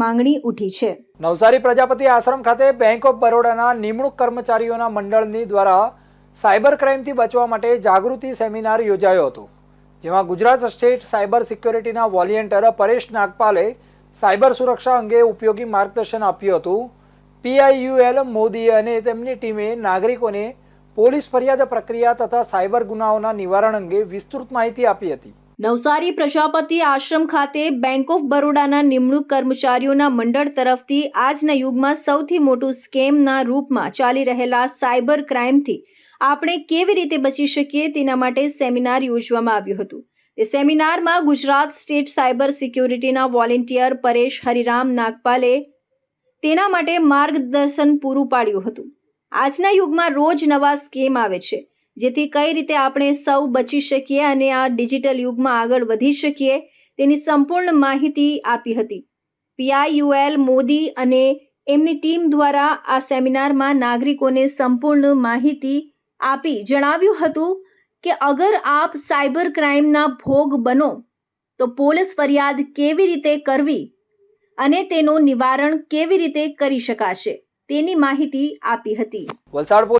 માંગણી ઉઠી છે. નવસારી પ્રજાપતિ આશ્રમ ખાતે બેંક ઓફ બરોડાના નિમણૂક કર્મચારીઓના મંડળની દ્વારા સાયબર ક્રાઇમથી બચવા માટે જાગૃતિ સેમિનાર યોજાયો હતો, જેમાં ગુજરાત સ્ટેટ સાયબર સિક્યોરિટીના વોલિયન્ટર પરેશ નાગપાલે સાયબર સુરક્ષા અંગે ઉપયોગી માર્ગદર્શન આપ્યું હતું. પીઆઈયુએલ મોદી અને તેમની ટીમે નાગરિકોને પોલીસ ફરિયાદ પ્રક્રિયા તથા સાયબર ગુનાઓના નિવારણ અંગે વિસ્તૃત માહિતી આપી હતી. નવસારી પ્રજાપતિ આશ્રમ ખાતે બેંક ઓફ બરોડાના નિમણૂક કર્મચારીઓના મંડળ તરફથી આજના યુગમાં સૌથી મોટું સ્કેમના રૂપમાં ચાલી રહેલા સાયબર ક્રાઇમથી આપણે કેવી રીતે બચી શકીએ તેના માટે સેમિનાર યોજવામાં આવ્યું હતું. તે સેમિનારમાં ગુજરાત સ્ટેટ સાયબર સિક્યોરિટીના વોલેન્ટિયર પરેશ હરિરામ નાગપાલે તેના માટે માર્ગદર્શન પૂરું પાડ્યું હતું. આજના યુગમાં રોજ નવા સ્કેમ આવે છે. જેથી કઈ રીતે આપણે સૌ બચી શકીએ અને આ ડિજિટલ યુગમાં આગળ વધી શકીએ, તેની સંપૂર્ણ માહિતી આપી હતી. પીઆઈયુએલ મોદી અને એમની ટીમ દ્વારા આ સેમિનારમાં નાગરિકોને સંપૂર્ણ માહિતી આપી જણાવ્યું હતું કે, અગર આપ સાયબર ક્રાઇમના ભોગ બનો, તો પોલીસ ફરિયાદ કેવી રીતે કરવી અને તેનું નિવારણ કેવી રીતે કરી શકાશે? તેની માહિતી આપી હતી. વલસાડ